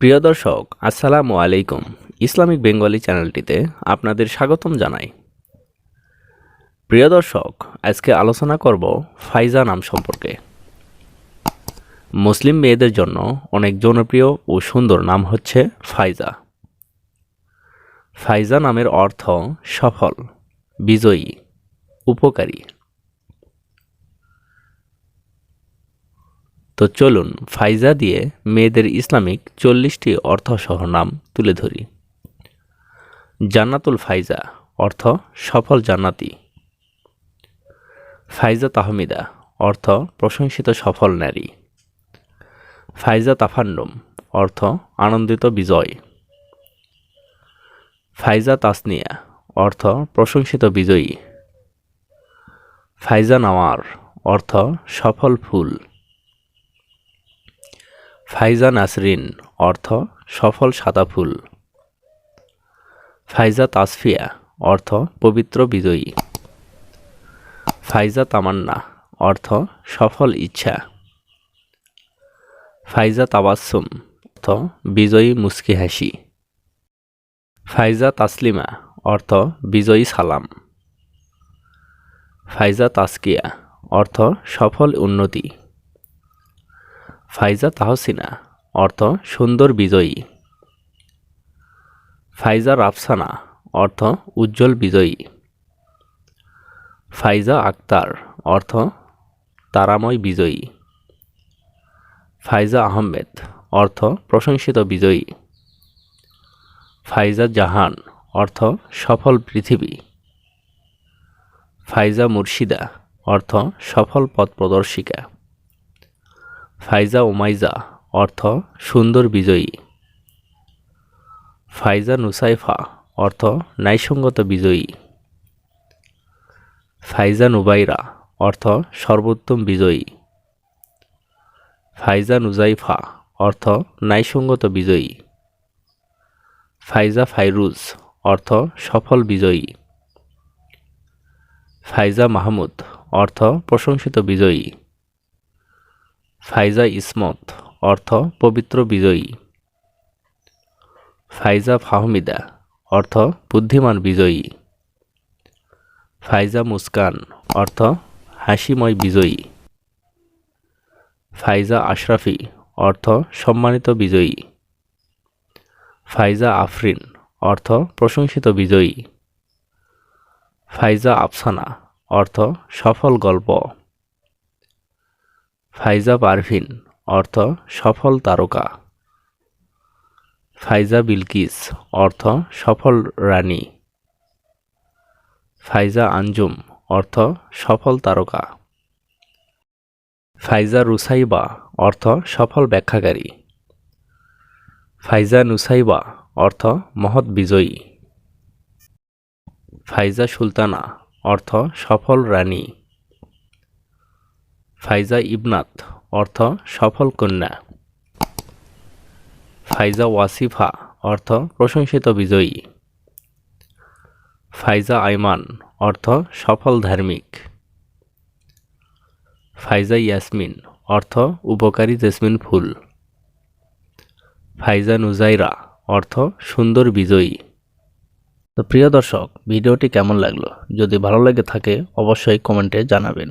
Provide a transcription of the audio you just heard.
প্রিয় দর্শক, আসসালামু আলাইকুম। ইসলামিক বেঙ্গলি চ্যানেলটিতে আপনাদের স্বাগতম জানাই। প্রিয় দর্শক, আজকে আলোচনা করব ফাইজা নাম সম্পর্কে। মুসলিম মেয়েদের জন্য অনেক জনপ্রিয় ও সুন্দর নাম হচ্ছে ফাইজা। ফাইজা নামের অর্থ সফল, বিজয়ী, উপকারী। তো চলুন ফাইজা দিয়ে মেয়েদের ইসলামিক চল্লিশটি অর্থসহ নাম তুলে ধরি। জান্নাতুল ফাইজা, অর্থ সফল জান্নাতি। ফাইজা তাহমিদা, অর্থ প্রশংসিত সফল নারী। ফাইজা তাফান্ডুম অর্থ আনন্দিত বিজয়। ফাইজা তাসনিয়া, অর্থ প্রশংসিত বিজয়ী। ফাইজা নাওয়ার, অর্থ সফল ফুল। ফাইজা নাসরিন, অর্থ সফল সাদা ফুল। ফাইজা তাসফিয়া, অর্থ পবিত্র বিজয়ী। ফাইজা তামান্না, অর্থ সফল ইচ্ছা। ফাইজা তাবাসুম অর্থ বিজয়ী মুস্কি হাসি। ফাইজা তাসলিমা, অর্থ বিজয়ী সালাম। ফাইজা তাসকিয়া, অর্থ সফল উন্নতি। ফাইজা তাহসিনা অর্থ, সুন্দর বিজয়ী। ফাইজা রাফসানা। অর্থ, উজ্জ্বল বিজয়ী। ফাইজা আক্তার। অর্থ, তারাময় বিজয়ী। ফাইজা আহমেদ। অর্থ, প্রশংসিত বিজয়ী। ফাইজা জাহান। অর্থ, সফল পৃথিবী। ফাইজা মুর্শিদা। অর্থ, সফল পথ প্রদর্শিকা। ফাইজা ওমাইজা অর্থ সুন্দর বিজয়ী। ফাইজা নুসাইফা, অর্থ ন্যায়সঙ্গত বিজয়ী। ফাইজা নুবাইরা, অর্থ সর্বোত্তম বিজয়ী। ফাইজা নুজাইফা, অর্থ ন্যায়সঙ্গত বিজয়ী। ফাইজা ফাইরুজ, অর্থ সফল বিজয়ী। ফাইজা মাহমুদ, অর্থ প্রশংসিত বিজয়ী। ফাইজা ইসমত, অর্থ পবিত্র বিজয়ী। ফাইজা ফাহমিদা, অর্থ বুদ্ধিমান বিজয়ী। ফাইজা মুস্কান, অর্থ হাসিময় বিজয়ী। ফাইজা আশরাফি, অর্থ সম্মানিত বিজয়ী। ফাইজা আফরিন, অর্থ প্রশংসিত বিজয়ী। ফাইজা আফসানা, অর্থ সফল গল্প। ফাইজা পারভিন, অর্থ সফল তারকা। ফাইজা বিলকিস, অর্থ সফল রানী। ফাইজা আঞ্জুম, অর্থ সফল তারকা। ফাইজা রুসাইবা, অর্থ সফল ব্যাখ্যাকারী। ফাইজা নুসাইবা, অর্থ মহৎ বিজয়ী। ফাইজা সুলতানা, অর্থ সফল রানী। ফাইজা ইবনাত, অর্থ সফল কন্যা। ফাইজা ওয়াসিফা, অর্থ প্রশংসিত বিজয়ী। ফাইজা আইমান, অর্থ সফল ধার্মিক। ফাইজা ইয়াসমিন, অর্থ উপকারী জেসমিন ফুল। ফাইজা নুজাইরা, অর্থ সুন্দর বিজয়ী। তো প্রিয় দর্শক, ভিডিওটি কেমন লাগল? যদি ভালো লেগে থাকে, অবশ্যই কমেন্টে জানাবেন।